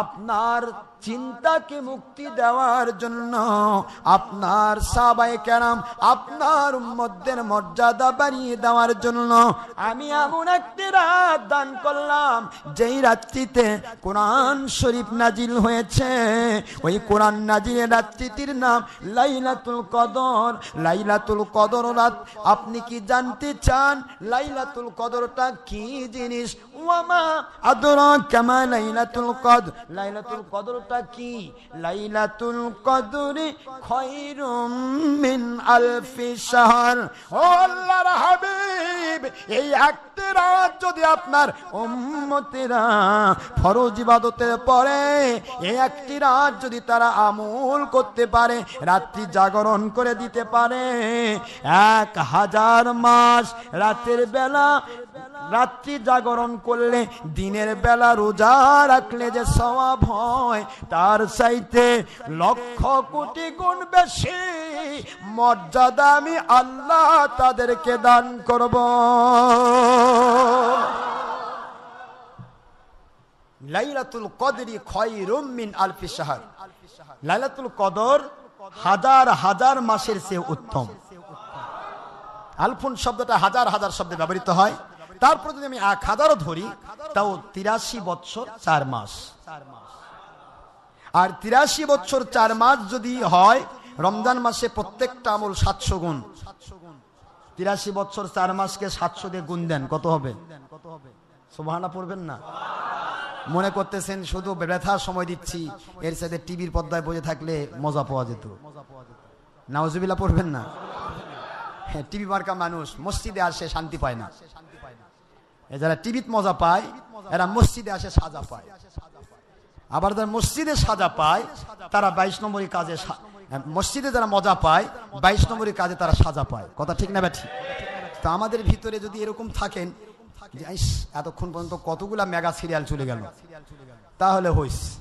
আপনার চিন্তাকে মুক্তি দেওয়ার জন্য আপনার সাবাই কেরাম, আপনার উম্মদের মর্যাদা বাড়িয়ে দেওয়ার জন্য আমি এমন একটি রাত দান করলাম, যেই রাত্রিতে কোরআন শরীফ নাজিল হয়েছে। ওই কোরআন নাজিলের রাত্রিটির নাম লাইলাতুল কদর। লাইলাতুল কদর রাত, আপনি কি জানতে চান লাইলাতুল কদরটা কি জিনিস? ওয়ামা আদরা কামা লাইলাতুল কদর। লাইলাতুল কদরটা কি? লাইলাতুল এই একটি ফরজ ইবাদতে পড়ে এই একটি রাত যদি তারা আমল করতে পারে, রাত্রি জাগরণ করে দিতে পারে, এক হাজার মাস রাতের বেলা রাত্রি জাগরণ করলে, দিনের বেলা রোজা রাখলে যে স্বভাব হয়, তার চাইতে লক্ষ কোটি গুণ বেশি মর্যাদা আমি আল্লাহ তাদেরকে দান করব। লাইলাতুল কদরি খয়রুম মিন আলফি শাহর। লাইলাতুল কদর হাজার হাজার মাসের চেয়ে উত্তম। আলফুন শব্দটা হাজার হাজার শব্দে ব্যবহৃত হয়। তারপর যদি আমি এক হাজারও ধরি, তাও তিরাশি বছর চার মাস। আর তিরাশি বছর চার মাস যদি হয়, রমজান মাসে প্রত্যেকটা আমল সাতশো গুণ। তিরাশি বছর চার মাসকে সাতশো দিয়ে গুণ দেন, কত হবে? সোভানা পড়বেন না? মনে করতেছেন শুধু ব্যথার সময় দিচ্ছি, এর সাথে টিভির পর্দায় বসে থাকলে মজা পাওয়া যেত। নাওজুবিল্লা পড়বেন না? হ্যাঁ টিভি মার্কা মানুষ, মসজিদে আসে শান্তি পায় না। যারা টিভিত মজা পায়, এরা মসজিদে আসে সাজা পায়। আবার যারা মসজিদে সাজা পায়, তারা বাইশ নম্বরই কাজে সা- মসজিদে যারা মজা পায়, বাইশ নম্বরই কাজে তারা সাজা পায়। কথা ঠিক না ব্যাঠি তো আমাদের ভিতরে যদি এরকম থাকেন এতক্ষণ পর্যন্ত কতগুলা মেগা সিরিয়াল চলে গেল। তাহলে হইস।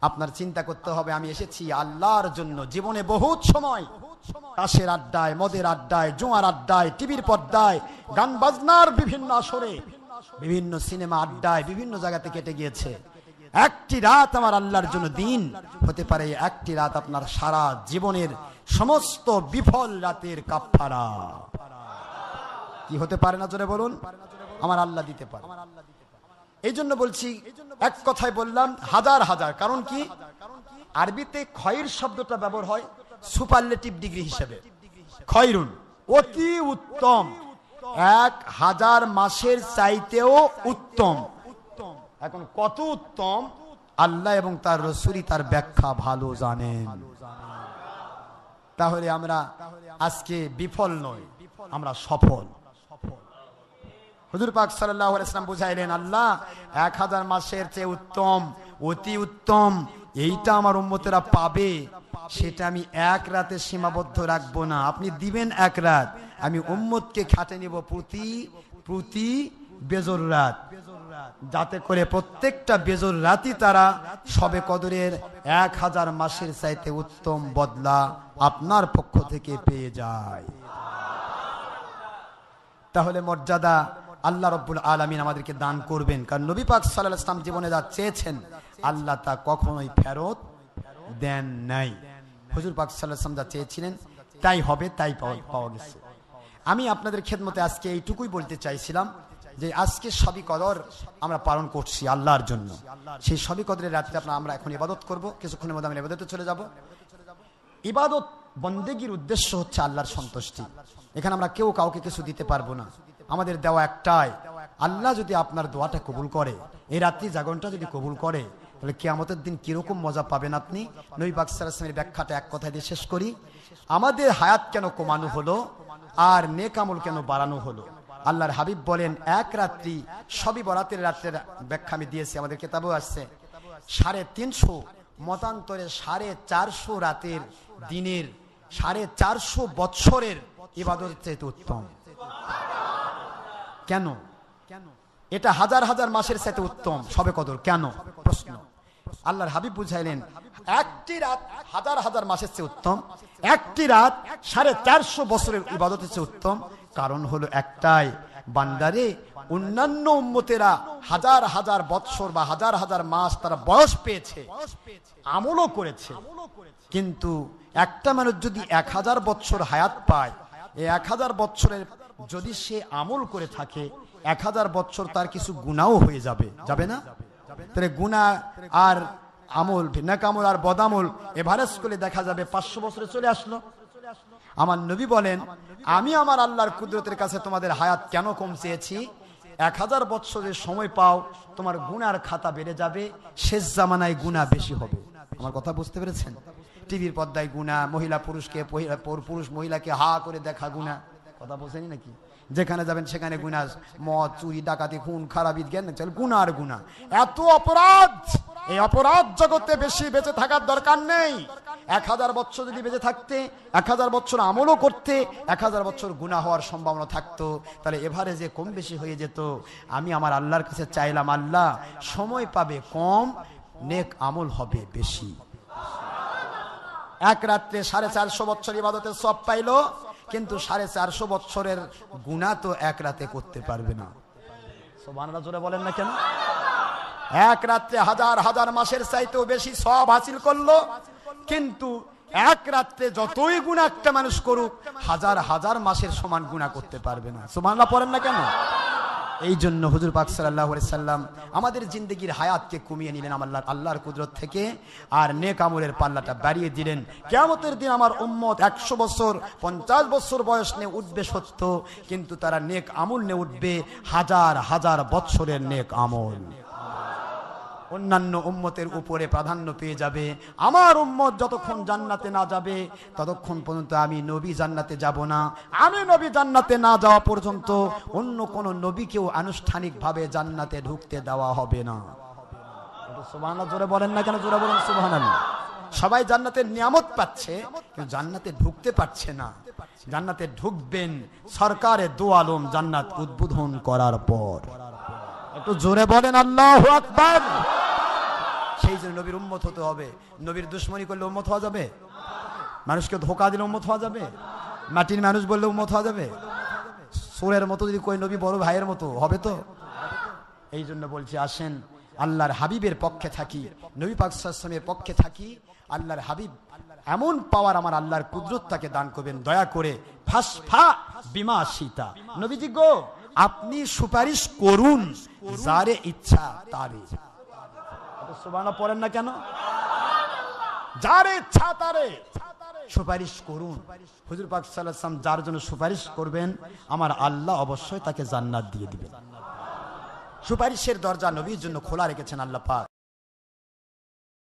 আপনার চিন্তা করতে হবে, আমি এসেছি আল্লাহর জন্য। জীবনে বহুত সময়। তাসের আড্ডায়, মদের আড্ডায় জোয়ার আড্ডায়, টিভির পর্দায়, গান বাজনার বিভিন্ন আসরে, বিভিন্ন সিনেমা আড্ডায়, বিভিন্ন জায়গাতে কেটে গিয়েছে। একটি রাত আমার আল্লাহর জন্য দিন। হতে পারে একটি রাত আপনার সারা জীবনের সমস্ত বিফল রাতের কাফারা কি হতে পারে না জোরে বলুন? আমার আল্লাহ দিতে পারে। এই জন্য বলছি, এক কথায় বললাম, হাজার হাজার। কারণ কি? আরবিতে খয়ের শব্দটা ব্যবহার হয় সুপারলেটিভ ডিগ্রি হিসেবে। খয়রুন অতি উত্তম। এক হাজার মাসের চাইতেও উত্তম। এখন কত উত্তম? আল্লাহ এবং তার রসুরি তার ব্যাখ্যা ভালো জানেন। তাহলে আমরা আজকে বিফল নয় আমরা সফল। হুজুর পাক সাল্লাহ ইসলাম বুঝাইলেন, আল্লাহ, এক হাজার মাসের চেয়ে উত্তম, অতি উত্তম, এইটা আমার উম্মতেরা পাবে। সেটা আমি এক রাতে সীমাবদ্ধ রাখব না। আপনি দিবেন এক রাত। আমি উম্মতকে খাটে নিব প্রতি প্রতি বেজর রাত। যাতে করে প্রত্যেকটা বেজর রাতই তারা সবে কদরের এক হাজার মাসের চাইতে উত্তম বদলা আপনার পক্ষ থেকে পেয়ে যায়। তাহলে মর্যাদা আল্লাহ রব্বুল আলমিন আমাদেরকে দান করবেন। কারণ নবী পাক সাল্লাহ ইসলাম জীবনে যা চেয়েছেন, আল্লাহ তা কখনোই ফেরত দেন নাই। হুজুর পাক সাল্লাহ ইসলাম যা চেয়েছিলেন, তাই হবে, তাই পাওয়া গেছে। আমি আপনাদের খেদমতে আজকে এইটুকুই বলতে চাইছিলাম যে আজকে সবই কদর আমরা পালন করছি আল্লাহর জন্য। সেই সবই কদরের রাত্রে আপনার, আমরা এখন ইবাদত করব। কিছুক্ষণের মধ্যে আমরা ইবাদতে চলে যাব। ইবাদত বন্দেগীর উদ্দেশ্য হচ্ছে আল্লাহর সন্তুষ্টি। এখানে আমরা কেউ কাউকে কিছু দিতে পারব না। আমাদের দেওয়া একটাই। আল্লাহ যদি আপনার দোয়াটা কবুল করে, এই রাত্রি জাগরণটা যদি কবুল করে, তাহলে কেয়ামতের দিন কীরকম মজা পাবেন আপনি? নবী বাক্সারের ব্যাখ্যাটা এক কথায় দিয়ে শেষ করি। আমাদের হায়াত কেন কমানো হলো? আর নেকামল কেন বাড়ানো হলো? আল্লাহর হাবিব বলেন, এক রাত্রি সবই বরাতের রাত্রের ব্যাখ্যা আমি দিয়েছি, আমাদের কেতাবও আসছে। সাড়ে তিনশো, মতান্তরে সাড়ে চারশো রাতের দিনের, সাড়ে চারশো বৎসরের ইবাদতের চাইতে উত্তম। কেন? এটা হাজার হাজার মাসের সাথে উত্তম। সবে কদর। কেন? প্রশ্ন। আল্লাহর হাবিব বুঝাইলেন, একটি রাত হাজার হাজার মাসের চেয়ে উত্তম। একটি রাত সাড়ে চারশো বছরের ইবাদতের চেয়ে উত্তম। কারণ হলো একটাই, বান্দারে, অন্যান্য উম্মতেরা হাজার হাজার বৎসর বা হাজার হাজার মাস তারা বয়স পেয়েছে, আমলও করেছে। কিন্তু একটা মানুষ যদি এক হাজার বৎসর হায়াত পায় এক হাজার বৎসরের যদি সে আমল করে থাকে, এক হাজার বৎসর তার কিছু গুণাও হয়ে যাবে। যাবে না? তাহলে গুণা আর আমল ভিন্নাকামল আর বদামল এভারেজ করে দেখা যাবে, পাঁচশো বছরে চলে আসলো। আমার নবী বলেন, আমি আমার আল্লাহর কুদরতের কাছে তোমাদের হায়াত কেন কম চেয়েছি এক হাজার বৎসরের সময় পাও, তোমার গুনার খাতা বেড়ে যাবে, শেষ জামানায় গুণা বেশি হবে। আমার কথা বুঝতে পেরেছেন? টিভির পর্দায় গুণা, মহিলা পুরুষকে পুরুষ মহিলাকে হা করে দেখা গুণা। কথা বোঝেনি নাকি? যেখানে যাবেন সেখানে গুণা, মদ, চুরি, ডাকাতি, খুন, খারাপি, জ্ঞান চল, গুণা গুণা। এত অপরাধ! এই অপরাধ জগতে বেশি বেঁচে থাকার দরকার নেই। এক হাজার বছর যদি বেঁচে থাকতে, এক হাজার বছর আমলও করতে, এক হাজার বছর গুণা হওয়ার সম্ভাবনা থাকতো, তাহলে এভারে যে কম বেশি হয়ে যেত। আমি আমার আল্লাহর কাছে চাইলাম, আল্লাহ, সময় পাবে, কম, নেক আমল হবে বেশি। এক রাত্রে সাড়ে চারশো বছর ইবাদতের সব পাইলো কিন্তু সাড়ে চারশো বছরের গুণা তো এক রাতে করতে পারবে না। সোবানরা জোরে বলেন না কেন? এক রাত্রে হাজার হাজার মাসের চাইতেও বেশি সব হাসিল করল কিন্তু এক রাত্রে যতই গুণা একটা মানুষ করুক হাজার হাজার মাসের সমান গুণা করতে পারবে না। সোমানরা পড়েন না কেন? এই জন্য হুজুর পাক সাল্লাহ সাল্লাম আমাদের জিন্দগির হায়াতকে কমিয়ে নিলেন আমার আল্লাহ- আল্লাহর কুদরত থেকে আর নেক আমলের পাল্লাটা বাড়িয়ে দিলেন। কেমতের দিন আমার উম্মত একশো বছর, পঞ্চাশ বছর বয়স নিয়ে উঠবে সত্য, কিন্তু তারা নেক আমল নিয়ে উঠবে হাজার হাজার বৎসরের নেক আমল। অন্যান্য উম্মতের উপরে প্রাধান্য পেয়ে যাবে। আমার উম্মত যতক্ষণ জান্নাতে না যাবে, ততক্ষণ পর্যন্ত আমি নবী জান্নাতে যাব না। আমি নবী জান্নাতে না যাওয়া পর্যন্ত অন্য কোন নবীকেও আনুষ্ঠানিকভাবে জান্নাতে ঢুকতে দেওয়া হবে না। সুবাহ জোরে বলেন না কেন? জোরে বলেন সুবাহ সবাই জান্নাতের নিয়ামত পাচ্ছে, কিন্তু জান্নাতে ঢুকতে পারছে না। জান্নাতে ঢুকবেন সরকারে দু আলম জান্নাত উদ্বোধন করার পর। একটু জোরে বলেন আল্লাহ আকবার। সেই জন্য নবীর উম্মত হতে হবে। নবীর দুশ্মনী করলে উম্মত হওয়া যাবে? মানুষকে ধোকা দিলে উম্মত হওয়া যাবে? মাটির মানুষ বললে উম্মত হওয়া যাবে? সুরের মতো যদি কই নবী বড় ভাইয়ের মতো, হবে তো? এই জন্য বলছি, আসেন, আল্লাহর হাবিবের পক্ষে থাকি। নবী পাকসামের পক্ষে থাকি। আল্লাহর হাবিব এমন পাওয়ার আমার আল্লাহর কুদরত তাকে দান করবেন। দয়া করে ফাসফা বিমা সীতা নবীজি গো, আপনি সুপারিশ করুন, যারে ইচ্ছা তারে। সুবানা পড়েন না কেন? যারে ইচ্ছা তারে। সুপারিশ করুন। হুজুর পাক যার জন্য সুপারিশ করবেন আমার আল্লাহ অবশ্যই তাকে জান্নাত দিয়ে দিবেন। সুপারিশের দরজা নবীর জন্য খোলা রেখেছেন আল্লাহ পাক।